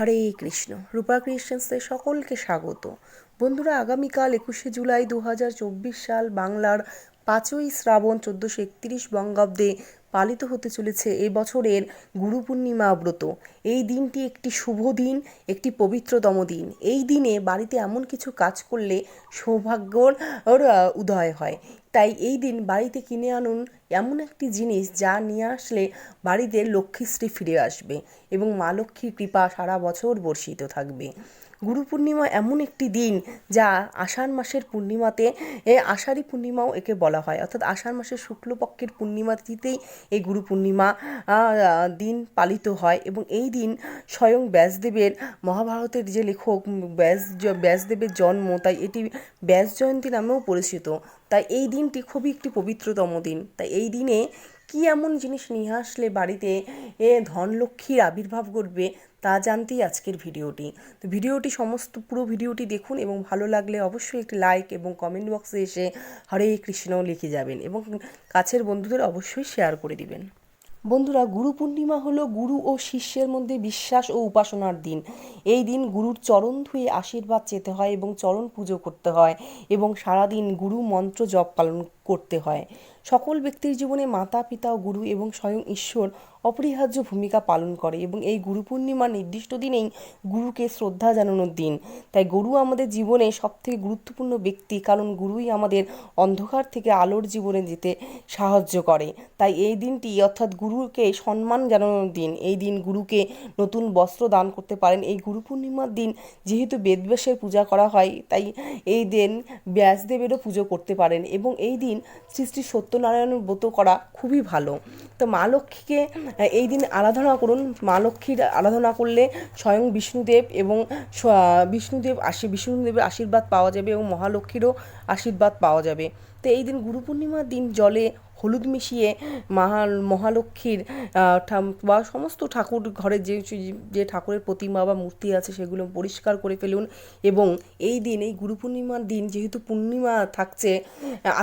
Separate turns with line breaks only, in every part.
হরে কৃষ্ণ। রূপা ক্রিশ্চান্সে সকলকে স্বাগত। বন্ধুরা, আগামীকাল একুশে জুলাই দু হাজার চব্বিশ সাল বাংলার পাঁচই শ্রাবণ চোদ্দোশো একত্রিশ বঙ্গাব্দে পালিত হতে চলেছে এই বছরের গুরু পূর্ণিমা ব্রত। এই দিনটি একটি শুভ দিন, একটি পবিত্রতম দিন। এই দিনে বাড়িতে এমন কিছু কাজ করলে সৌভাগ্যর উদয় হয়। তাই এই দিন বাড়িতে কিনে আনুন এমন একটি জিনিস যা নিয়ে আসলে বাড়িতে লক্ষ্মীশ্রী ফিরে আসবে এবং মা লক্ষ্মীর কৃপা সারা বছর বর্ষিত থাকবে। গুরু পূর্ণিমা এমন একটি দিন যা আষাঢ় মাসের পূর্ণিমাতে, এ আষাঢ়ী পূর্ণিমাও একে বলা হয়। অর্থাৎ আষাঢ় মাসের শুক্লপক্ষের পূর্ণিমা এই গুরু পূর্ণিমা দিন পালিত হয় এবং এই দিন স্বয়ং ব্যাসদেবের, মহাভারতের যে লেখক ব্যাস, ব্যাসদেবের জন্ম, তাই এটি ব্যাস জয়ন্তী নামেও পরিচিত। তাই এই দিনটি খুবই একটি পবিত্রতম দিন। তাই এই দিনে কি এমন জিনিস নিয়ে আসলে বাড়িতে এ ধনলক্ষ্মীর আবির্ভাব ঘটবে তা জানতেই আজকের ভিডিওটি। তো ভিডিওটি সমস্ত পুরো ভিডিওটি দেখুন এবং ভালো লাগলে অবশ্যই একটি লাইক এবং কমেন্ট বক্সে এসে হরে কৃষ্ণ লিখে যাবেন এবং কাছের বন্ধুদের অবশ্যই শেয়ার করে দিবেন। বন্ধুরা, গুরু পূর্ণিমা হলো গুরু ও শিষ্যের মধ্যে বিশ্বাস ও উপাসনার দিন। এই দিন গুরুর চরণ ধুয়ে আশীর্বাদ চেতে হয় এবং চরণ পুজো করতে হয় এবং সারাদিন গুরু মন্ত্র জপ পালন করতে হয়। সকল ব্যক্তির জীবনে মাতা, পিতা, গুরু এবং স্বয়ং ঈশ্বর অপরিহার্য ভূমিকা পালন করে এবং এই গুরু পূর্ণিমার নির্দিষ্ট দিনেই গুরুকে শ্রদ্ধা জানানোর দিন। তাই গুরু আমাদের জীবনে সবথেকে গুরুত্বপূর্ণ ব্যক্তি, কারণ গুরুই আমাদের অন্ধকার থেকে আলোর জীবনে যেতে সাহায্য করে। তাই এই দিনটি অর্থাৎ গুরুকে সম্মান জানানোর দিন। এই দিন গুরুকে নতুন বস্ত্র দান করতে পারেন। এই গুরু পূর্ণিমার দিন যেহেতু বেদব্যাসের পূজা করা হয়, তাই এই দিন ব্যাসদেবেরও পুজো করতে পারেন এবং এই দিন শ্রী শ্রী সত্যনারায়ণের ব্রত করা খুবই ভালো। তো মা লক্ষ্মীকে এই দিন আরাধনা করুন। মা লক্ষ্মীর আরাধনা করলে স্বয়ং বিষ্ণুদেব এবং বিষ্ণুদেব আশি বিষ্ণুদেবের আশীর্বাদ পাওয়া যাবে এবং মহালক্ষ্মীরও আশীর্বাদ পাওয়া যাবে। তো এই দিন গুরু পূর্ণিমার দিন জলে হলুদ মিশিয়ে মহা মহালক্ষ্মীর বা সমস্ত ঠাকুর ঘরে যে যে ঠাকুরের প্রতিমা বা মূর্তি আছে সেগুলো পরিষ্কার করে ফেলুন। এবং এই দিন, এই গুরু পূর্ণিমার দিন যেহেতু পূর্ণিমা থাকছে,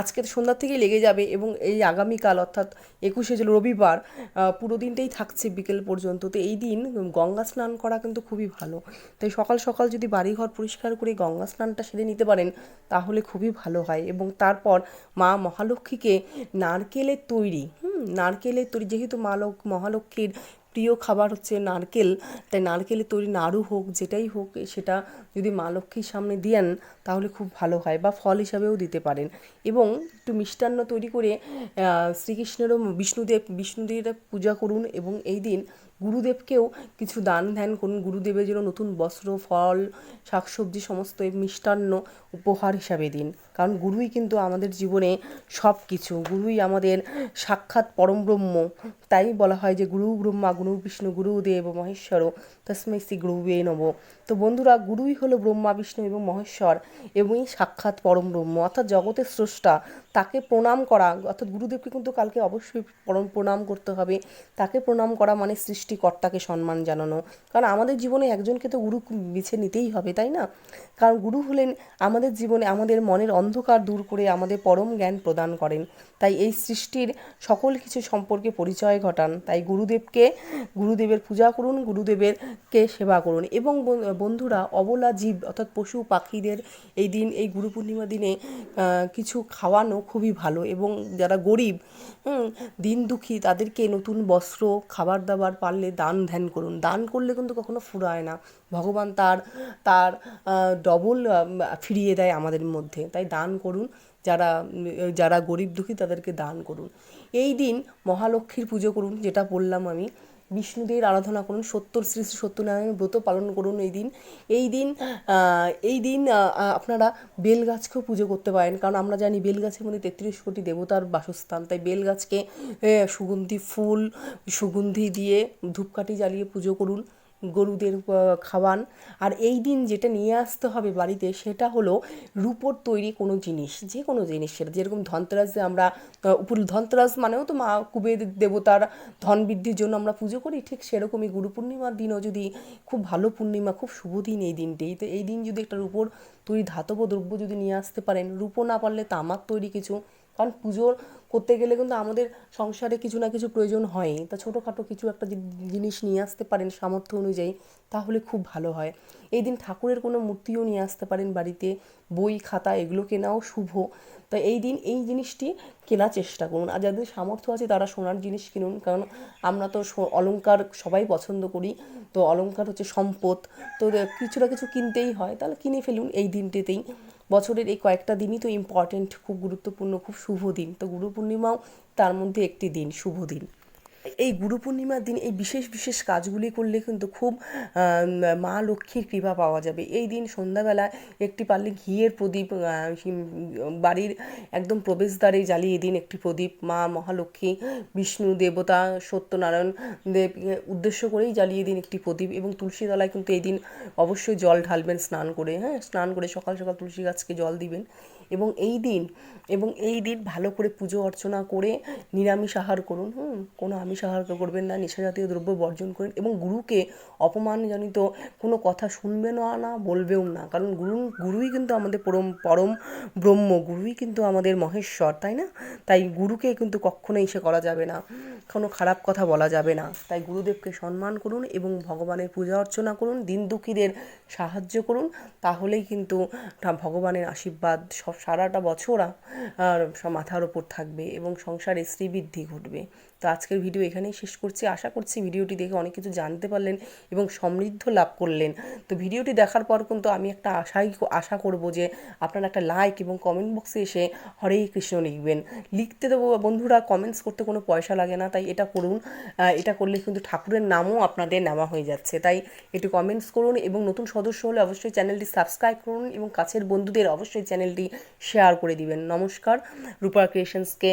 আজকে তো সন্ধ্যা থেকেই লেগে যাবে এবং এই আগামীকাল অর্থাৎ একুশে রবিবার পুরো দিনটাই থাকছে বিকেল পর্যন্ত। তো এই দিন গঙ্গা স্নান করা কিন্তু খুবই ভালো। তাই সকাল সকাল যদি বাড়িঘর পরিষ্কার করে গঙ্গা স্নানটা সেরে নিতে পারেন, তাহলে খুবই ভালো হয়। এবং তারপর মা মহালক্ষ্মীকে নারকেলের তৈরি, হুম, নারকেলের তৈরি, যেহেতু মা লক- মহালক্ষ্মীর প্রিয় খাবার হচ্ছে নারকেল, তাই নারকেলের তৈরি নাড়ু হোক, যেটাই হোক, সেটা যদি মা লক্ষ্মীর সামনে দেন তাহলে খুব ভালো হয় বা ফল হিসাবেও দিতে পারেন। এবং একটু মিষ্টান্ন তৈরি করে শ্রীকৃষ্ণেরও বিষ্ণুদেব, বিষ্ণুদেবের পূজা করুন এবং এই দিন গুরুদেবকেও কিছু দান ধ্যান করুন। গুরুদেবের জন্য নতুন বস্ত্র, ফল, শাকসবজি সমস্ত মিষ্টান্ন উপহার হিসাবে দিন। কারণ গুরুই কিন্তু আমাদের জীবনে সব কিছু গুরুই আমাদের সাক্ষাৎ পরম ব্রহ্ম। তাই বলা হয় যে, গুরু ব্রহ্মা, গুরু বিষ্ণু, গুরুদেব মহেশ্বর তসমেসি শ্রী গুরুবে নব তো বন্ধুরা, গুরুই হলো ব্রহ্মা, বিষ্ণু এবং মহেশ্বর এবং এই সাক্ষাৎ পরম ব্রহ্ম। অর্থাৎ জগতের স্রষ্টা, তাকে প্রণাম করা, অর্থাৎ গুরুদেবকে কিন্তু কালকে অবশ্যই পরম প্রণাম করতে হবে। তাকে প্রণাম করা মানে সৃষ্টিকর্তাকে সম্মান জানানো। কারণ আমাদের জীবনে একজনকে তো গুরু বেছে নিতেই হবে, তাই না? কারণ গুরু হলেন আমাদের জীবনে আমাদের মনের অন্ধকার দূর করে আমাদের পরম জ্ঞান প্রদান করেন। তাই এই সৃষ্টির সকল কিছু সম্পর্কে পরিচয় ঘটান। তাই গুরুদেবকে, গুরুদেবের পূজা করুন গুরুদেবেরকে সেবা করুন এবং বন্ধুরা অবলা জীব অর্থাৎ পশু পাখিদের এই দিন, এই গুরু পূর্ণিমা দিনে কিছু খাওয়ানো খুবই ভালো এবং যারা গরিব দিন দুঃখী তাদেরকে নতুন বস্ত্র, খাবার দাবার পারলে দান ধ্যান করুন। দান করলে কিন্তু কখনো ফুরায় না। ভগবান তার তার ডবল ফিরিয়ে দেয় আমাদের মধ্যে। তাই দান করুন। যারা যারা গরিব দুঃখী তাদেরকে দান করুন। এই দিন মহালক্ষ্মীর পুজো করুন, যেটা বললাম আমি। বিষ্ণুদের আরাধনা করুন, সত্তর শ্রী শ্রী সত্যনারায়ণের ব্রত পালন করুন এই দিন। এই দিন এই দিন আপনারা বেল গাছকেও পুজো করতে পারেন, কারণ আমরা জানি বেল গাছের মধ্যে তেত্রিশ কোটি দেবতার বাসস্থান। তাই বেল গাছকে সুগন্ধি ফুল, সুগন্ধি দিয়ে ধূপকাঠি জ্বালিয়ে পুজো করুন। গরুদের খাওয়ান। আর এই দিন যেটা নিয়ে আসতে হবে বাড়িতে সেটা হলো রূপোর তৈরি কোনো জিনিস, যে কোনো জিনিস সেটা। যেরকম ধনতেরাসে আমরা উপর ধনতেরাস মানেও তো মা কুবের দেবতার ধন বৃদ্ধির জন্য আমরা পুজো করি, ঠিক সেরকমই গুরু পূর্ণিমার দিনও যদি খুব ভালো পূর্ণিমা, খুব শুভ দিন এই দিনটি তো এই দিন যদি একটা রূপোর তৈরি ধাতব দ্রব্য যদি নিয়ে আসতে পারেন, রূপো না পারলে তামার তৈরি কিছু কারণ পুজোর করতে গেলে কিন্তু আমাদের সংসারে কিছু না কিছু প্রয়োজন হয়ই। তা ছোটোখাটো কিছু একটা জিনিস নিয়ে আসতে পারেন সামর্থ্য অনুযায়ী, তাহলে খুব ভালো হয়। এই দিন ঠাকুরের কোনো মূর্তিও নিয়ে আসতে পারেন বাড়িতে, বই, খাতা এগুলো কেনাও শুভ। তো এই দিন এই জিনিসটি কেনার চেষ্টা করুন। আর যাদের সামর্থ্য আছে তারা সোনার জিনিস কিনুন, কারণ আমরা তো অলংকার সবাই পছন্দ করি। তো অলংকার হচ্ছে সম্পদ। তো কিছু না কিছু কিনতেই হয়, তাহলে কিনে ফেলুন এই দিনটিতেই। বছরের এই কয়েকটা দিনই তো ইম্পর্ট্যান্ট খুব গুরুত্বপূর্ণ, খুব শুভ দিন। তো গুরু পূর্ণিমাও তার মধ্যে একটি দিন, শুভ দিন। এই গুরু পূর্ণিমার দিন এই বিশেষ বিশেষ কাজগুলি করলে কিন্তু খুব মা লক্ষ্মীর কৃপা পাওয়া যাবে। এই দিন সন্ধ্যাবেলা একটি পারলে ঘিয়ের প্রদীপ বাড়ির একদম প্রবেশদ্বারে জ্বালিয়ে দিন একটি প্রদীপ। মা মহালক্ষ্মী, বিষ্ণু, দেবতা, সত্যনারায়ণ দেবকে উদ্দেশ্য করেই জ্বালিয়ে দিন একটি প্রদীপ এবং তুলসী তলায় কিন্তু এই দিন অবশ্যই জল ঢালবেন স্নান করে। হ্যাঁ স্নান করে সকাল সকাল তুলসী গাছকে জল দিবেন। এবং এই দিন, এবং এই দিন ভালো করে পুজো অর্চনা করে নিরামিষ আহার করুন, হুম? কোনো আমিষ আহার করবেন না, নেশাজাতীয় দ্রব্য বর্জন করুন এবং গুরুকে অপমানজনিত কোনো কথা শুনবেনও না বলবেও না। কারণ গুরু, গুরুই কিন্তু আমাদের পরম পরম ব্রহ্ম, গুরুই কিন্তু আমাদের মহেশ্বর, তাই না? তাই গুরুকে কিন্তু কখনোই সে করা যাবে না, কোনো খারাপ কথা বলা যাবে না। তাই গুরুদেবকে সম্মান করুন এবং ভগবানের পূজা অর্চনা করুন দিন দুঃখীদের সাহায্য করুন, তাহলেই কিন্তু ভগবানের আশীর্বাদ সব সারাটা বছর মাথার ওপর থাকবে এবং সংসারে শ্রীবৃদ্ধি ঘটবে। তো আজকের ভিডিও এখানেই শেষ করছি। আশা করছি ভিডিওটি দেখে অনেক কিছু জানতে পারলেন এবং সমৃদ্ধ লাভ করলেন। তো ভিডিওটি দেখার পর কিন্তু আমি একটা আশাই আশা করব যে আপনারা একটা লাইক এবং কমেন্ট বক্সে এসে হরে কৃষ্ণ লিখবেন। লিখতে দেবো বন্ধুরা কমেন্টস করতে কোনো পয়সা লাগে না, তাই এটা করুন। এটা করলে কিন্তু ঠাকুরের নামও আপনাদের নেওয়া হয়ে যাচ্ছে। তাই একটু কমেন্টস করুন এবং নতুন সদস্য হলে অবশ্যই চ্যানেলটি সাবস্ক্রাইব করুন এবং কাছের বন্ধুদের অবশ্যই চ্যানেলটি শেয়ার করে দিবেন। নমস্কার, রূপা ক্রিয়েশনসকে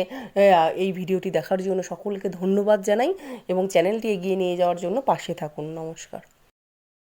এই ভিডিওটি দেখার জন্য সকলকে ধন্যবাদ জানাই এবং চ্যানেলটি এগিয়ে নিয়ে যাওয়ার জন্য পাশে থাকুন। নমস্কার।